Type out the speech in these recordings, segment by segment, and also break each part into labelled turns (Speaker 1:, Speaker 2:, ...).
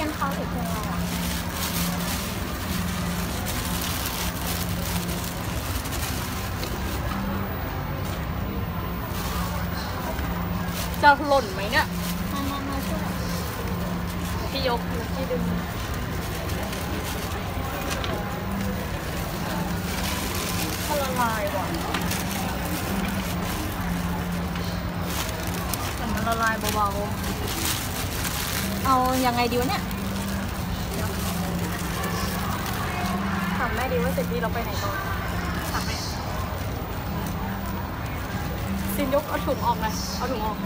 Speaker 1: ทียนเขาหรือเทียนเรา
Speaker 2: จะหล่นไหมเนี่ย
Speaker 1: มามามาช่วย
Speaker 2: พี่ยกพี่ดึงถ้าละลายว่ะมันละลายเบาๆ
Speaker 1: เอายังไงดีวะเนี่ย
Speaker 2: ถามแม่ดีว่าเสร็จดีเราไปไหนต่อถามแม่ซินยกเอาถุงออกเลยเอาถุงออก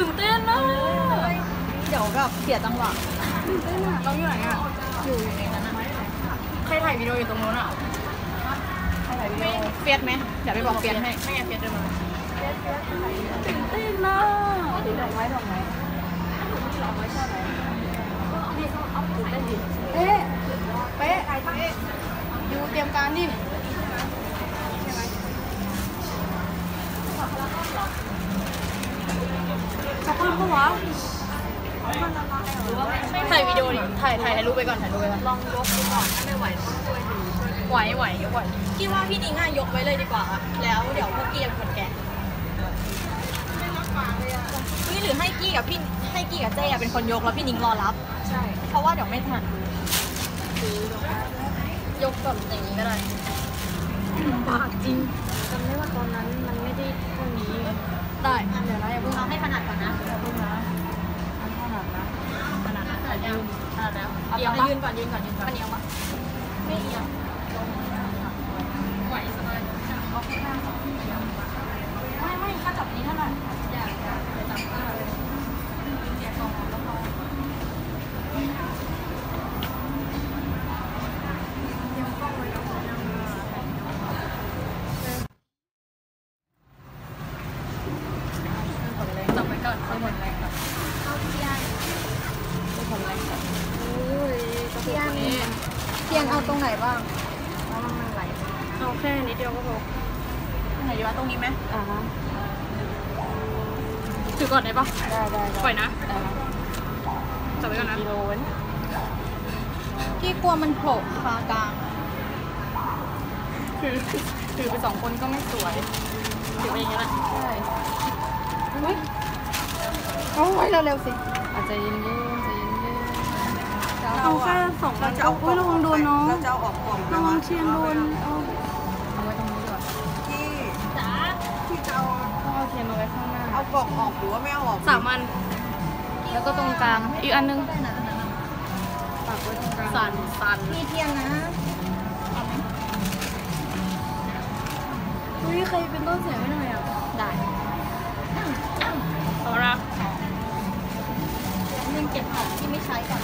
Speaker 1: ตื่น
Speaker 2: เต้นนะ
Speaker 1: เดี๋ยวแบบเสียจังหวะ
Speaker 2: ตื่นเต้นอะเราอยู่ไหนอะ
Speaker 1: อยู่อยู่ในนั้นนะ
Speaker 2: ใครถ่ายวิดีโออยู่ตรงนู้นอะใครถ่ายวิดีโอ
Speaker 1: เฟียสไหมเดี๋ยวไปบอกเฟียสให้
Speaker 2: ไม่งั้นเฟียสเดินมาตื่นเต้นนะดอกไม้ดอกไม้ดอกไม้ชอบไหมเป๊ะเป๊ะเป๊ะอยู่เตรียมการนี่ จะปั้นปะวะถ่ายวิดีโอดิถ่ายถ่ายถ่ายรูปไปก่อนถ่ายรูปไปก่อนลองยกดูก่อนถ้าไม่ไหวต้องช่วยดูไหวไหวยกไหว
Speaker 1: คิดว่าพี่นิ้งอะยกไว้เลยดีกว่า แล้วเดี๋ยวพวกกี้เป็นคนแกะนี่หรือให้กี้กับพี่ให้กี้กับเจ๊อะเป็นคนยกแล้วพี่นิ้งรอรับ
Speaker 2: ใช่
Speaker 1: เพราะว่าเดี๋ยวไม่ทัน
Speaker 2: ยกแบบอย่างนี้ก็ได้บากจริงจำได้ว่าตอนนั้นมันไม่ได้เท่านี้ ได้เดี๋ยวนะอย่าเพิ่ง
Speaker 1: เอาให้ถนัดก่อนนะ
Speaker 2: อย่าเพิ่งนะมันขนาดนะ
Speaker 1: ถนัดนะถนัดยังถนัดแล้ว
Speaker 2: เอา
Speaker 1: เอียง
Speaker 2: ไป
Speaker 1: ให้
Speaker 2: ยื
Speaker 1: ยื
Speaker 2: น
Speaker 1: น
Speaker 2: ก่
Speaker 1: ก่
Speaker 2: อ
Speaker 1: อนน
Speaker 2: ยืนก่อนยืนก่อน
Speaker 1: มันเอียงปะไม่เอียง
Speaker 2: ไหวสบายเอาข้างหน้าก่อน
Speaker 1: ไม่ไม่ข้าจับอันนี้เท่าไหร่
Speaker 2: อยากอยากจะจับข้างเลยอยากลองแล้วพอยังกล้องไว้แล้วจับไว้ก่อนให้หมดแรงก่อน
Speaker 1: เอาเทียน
Speaker 2: ให้หมดแรงก่ อนอุ้ยกระปุกตัวนี้
Speaker 1: เทียนเอาตรงไหนบ้าง
Speaker 2: เพราะมันมันไหลเอาแค่นิดเดียวก็พอ
Speaker 1: ตรงไหนดีวะตรงนี้ไหม
Speaker 2: อ่าฮะถือก่อนได้ปะ
Speaker 1: ได้ได้
Speaker 2: ปล่อยนะจับไว้ก่อนนะกิโลน
Speaker 1: พี่กลัวมันโผล่คากลาง
Speaker 2: คือถือไปสองคนก็ไม่สวย ถือไปอย่างนี้แหละ
Speaker 1: ใช่
Speaker 2: เฮ้ย
Speaker 1: เอาไว้เร็วๆสิ
Speaker 2: อาจจะเย็นเย็น เราเอาแค่สอง
Speaker 3: เราจะเอา
Speaker 2: อุ้ยระวังโดนน้อง
Speaker 3: เราจะเอาออกกล่อง
Speaker 2: ระวังเทียนโดนเอาเอาไว้ตรงนี้ดีกว่า
Speaker 3: ที่
Speaker 1: จ๋า
Speaker 3: ที่จะเอา
Speaker 2: ต้องเอาเทียนมาไว้ข้างหน้า
Speaker 3: เอากล่องออกหรือว่าไม่เอาออก
Speaker 2: สามอันแล้วก็ตรงกลางอีกอันนึง
Speaker 1: ได้นะนะ
Speaker 2: ฝากไว้ตรงกลางสั่นสั่น
Speaker 1: มีเทียนนะเอาไหม
Speaker 2: เฮ้ยใครเป็นต้นเสียงไม่หน่อยอะ
Speaker 1: ได้
Speaker 2: เอาละ
Speaker 1: เงินเก็บของที่ไม่ใช้ก่อน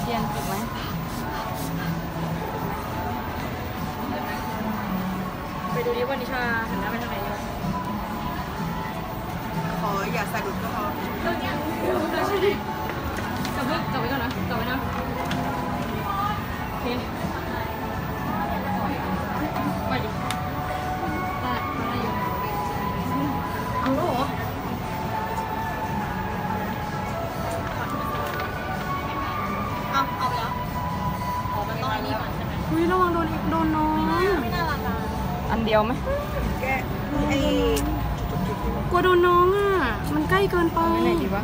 Speaker 2: เทียนถูกไหมไปดูดิว่านิชาหันหน้าไปทางไหนดีวะ
Speaker 3: ขออย่าสะดุดก็พ
Speaker 1: อ
Speaker 2: ดียวไหม
Speaker 3: แกไอ้
Speaker 2: กลัวโดนน้องอะ มันใกล้เกินไปไหนดีวะ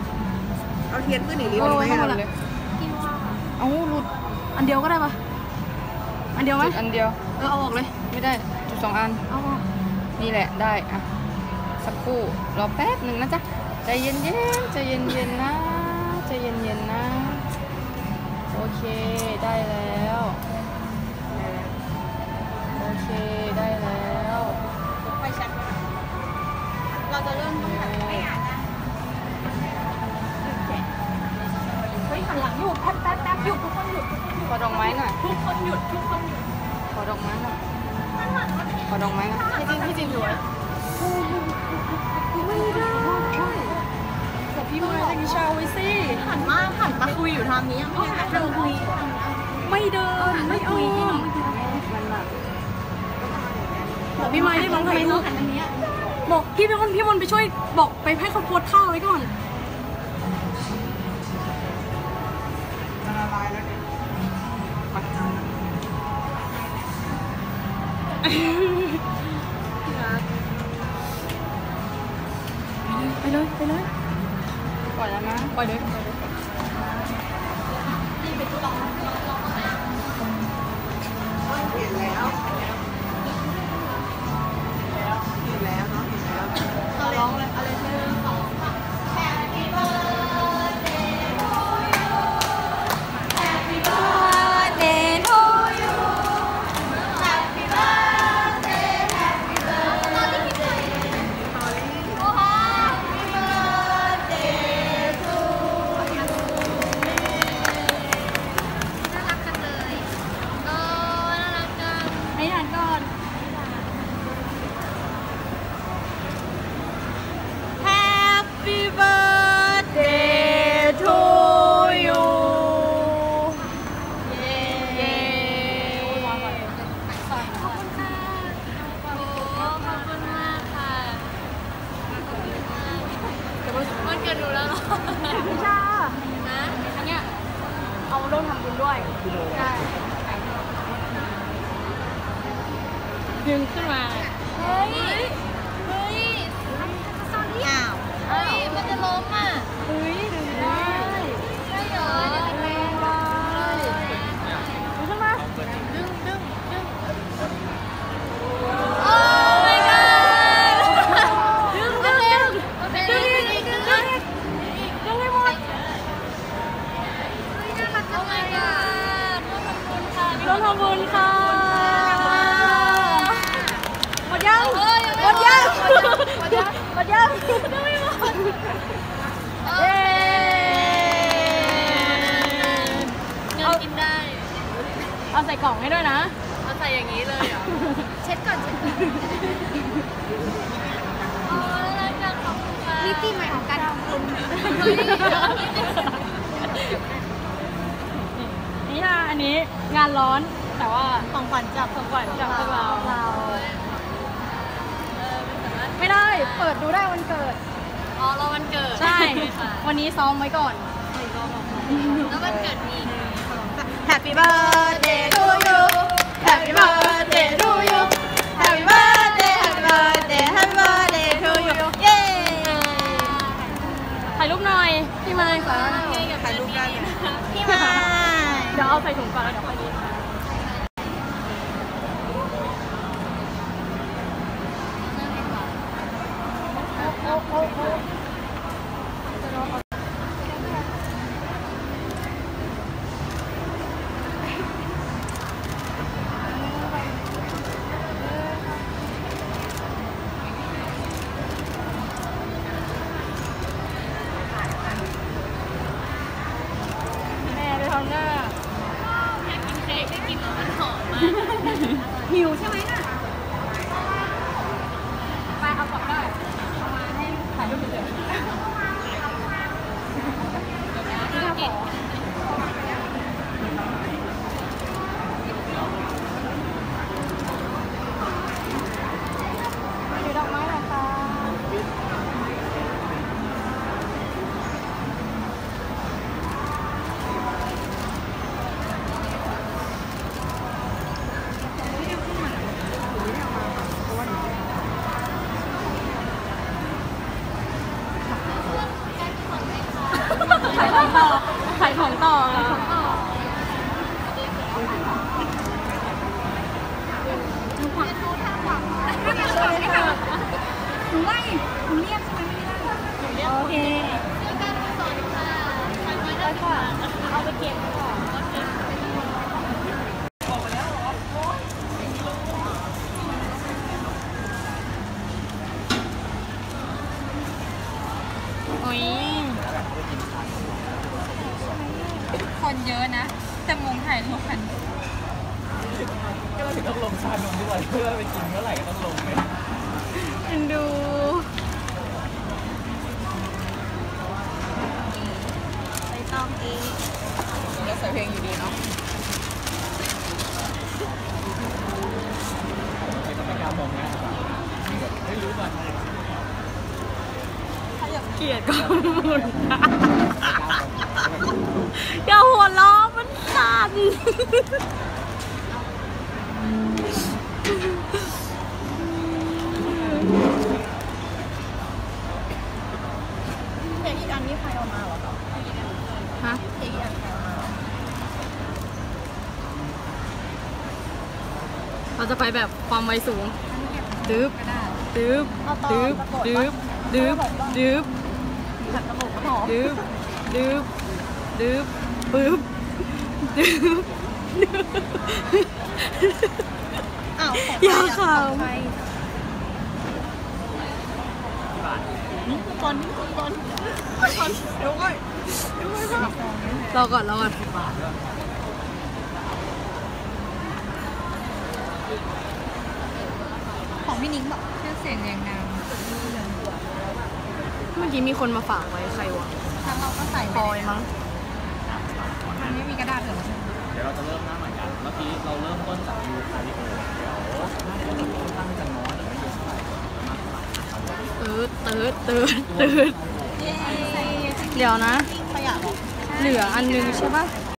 Speaker 3: เอาเทียนขึ้นอีกนิด
Speaker 2: เอ
Speaker 3: นึง
Speaker 2: อ
Speaker 3: ไหม
Speaker 2: ทั้งหมด
Speaker 3: อะ
Speaker 2: เลย
Speaker 1: พี่ว่า
Speaker 2: เอาหลุด อันเดียวก็ได้ปะอันเดียวไหม
Speaker 4: อันเดียว
Speaker 2: เออเอาออกเลย
Speaker 4: ไม่ได้จุดสองอัน
Speaker 2: เอาออก
Speaker 4: นี่แหละได้อะสักครู่รอแป๊บหนึ่งนะจ๊ะใจเย็นเย็นๆใจเย็นเย็นๆนะใจเย็นเย็นๆนะ โอเคได้แล้ว โอเคได้แล้ว
Speaker 1: เฮ้ยหันหลังหยุดแป๊บแป๊บแป๊บหยุดทุกคนหยุดทุกคนหยุด
Speaker 4: ขอดอกไม้หน่อย
Speaker 1: ทุกคนหยุดทุ
Speaker 4: อดอกไม้หน่ออดอกไหน่อย
Speaker 2: ใจริงให้จริงด้ย
Speaker 1: ไม่ได้แต่พี่
Speaker 5: มา
Speaker 2: จะกิชาไว้สิห
Speaker 1: ันมาหันมา
Speaker 5: คุยอยู่ทางนี้ไม่ได้เดินคุย
Speaker 2: ไม่เดินไม่คุยพี่น้องมันแบพี่มาได้มองครรู้กันอันนี้ บอกพี่พี่มนพี่มนไปช่วยบอกไปให้เขาโพสท่าไว้ก่อน
Speaker 1: มันละลายแล้วเนี่ย
Speaker 2: ไปเลยไปเลย
Speaker 4: ปล่อยแล้วนะ
Speaker 2: ปล่อยเลย
Speaker 1: เห็นแล้ว วันเกิ
Speaker 5: ดหนูแล้วเหรอ
Speaker 2: พี่ชา
Speaker 5: นะ
Speaker 2: อันเนี้ยเอาร่วมทำบุญด้วยใช่
Speaker 5: ดึงขึ้นมา เฮ้ย เฮ้ยอ้าวเฮ้ย มันจะล้มอะ
Speaker 2: เฮ้ยดึงได้
Speaker 5: ใช่เหรอ
Speaker 2: แรงเลยดึงขึ้นมา
Speaker 5: ดึงดึงดึงโอ้ my god ดึงดึงดึงดึงดึงดึงดึง
Speaker 2: ดึงให้หมด
Speaker 5: น่ารักจังเลยอะขอบคุณค่ะ
Speaker 2: ร่วมทำบุญค่ะหมดยังหมดยังหมด ยังหมดยังเย้
Speaker 5: เงินกินได้
Speaker 2: เอาใส่กล่องให้ด้วยนะ
Speaker 5: เอาใส่อย่างนี้เลยเหรอ เช็ดก่อนเช็ดก่อนโอ้น่ารักจังขอบคุณค่ะมิติใหม่ของการทำบุญ
Speaker 2: นี่ค่ะอันนี้งานร้อนแต่ว่า
Speaker 5: ของขวัญจาก
Speaker 2: ของขวัญจากพวกเรา
Speaker 5: เออ ไม่สามารถ
Speaker 2: ไม่ได้ เปิดดูได้วันเกิด
Speaker 5: อ๋อเราวันเกิด
Speaker 2: ใช่
Speaker 5: ค่ะ
Speaker 2: วันนี้ซ้อมไว้ก่อน
Speaker 5: แล้ววันเกิดมี
Speaker 1: Happy birthday to you Happy birthday to you Happy birthday Happy birthday Happy birthday to you เย้
Speaker 2: ถ่ายรูปหน่อย พี่ไม้ค่ะ
Speaker 1: ถ่ายรูปได้เลย
Speaker 5: พี่มา
Speaker 2: เดี๋ยวเอาใส่ถุงก่อนแล้วเดี๋ยวค่อยกิน
Speaker 5: คนเยอะ
Speaker 2: นะแต่มงถ่ายรูป
Speaker 5: กัน
Speaker 2: ก็เราถึงต้องลงชานมทุกวันเพื่อไปกินเมื่
Speaker 5: อไหร่ก็ต้องลง
Speaker 2: เลยมัดูไปต้อง
Speaker 4: อีกจะใส่เพลงอยู่
Speaker 6: ดีเนาะต้องพยามองนะไม่รู้ก่อน
Speaker 2: เกลียดก็มุน
Speaker 1: เพลงอีกอันนี้ใครเอามาเหรอครับ
Speaker 2: ฮะ
Speaker 1: เพลงอีกอันใครเอามา
Speaker 2: เราจะไปแบบความไวสูงตึ๊บตึ๊บตึ๊บตึ๊บตึ๊บตึ๊บ
Speaker 1: ผัดกระโห ลกกระหอม
Speaker 2: ดึบดึบดึบปึ๊บดึบ
Speaker 1: อ้าว
Speaker 2: อย่าข
Speaker 1: ใครก่อนนี่ก่อนำ
Speaker 2: รอก่อนรอก่อน
Speaker 1: ของพี่นิ้งบอก
Speaker 5: เครื่องเสียงอย่างดัง
Speaker 2: เมื่อกี้มีคนมาฝากไว้ใครวะ
Speaker 1: ทางเราก็ใส่
Speaker 2: พลอยมั้ง
Speaker 5: มันไม่มีกระดาษเหลืองใช่ไหม
Speaker 6: เดี๋ยวเราจะเริ่มหน้าใหม่กัน เมื่อกี้เราเริ่มต้นจากยูคาริโอเดี๋ยวเราตั้งจะน้อยหรือไม่เยอะเท่าไหร่
Speaker 2: ตืดตืดตืดตืด
Speaker 1: เย้
Speaker 2: เดี๋ยวนะ
Speaker 1: ขยะบอก
Speaker 2: เหลืออันนึงใช่ปะ
Speaker 1: เ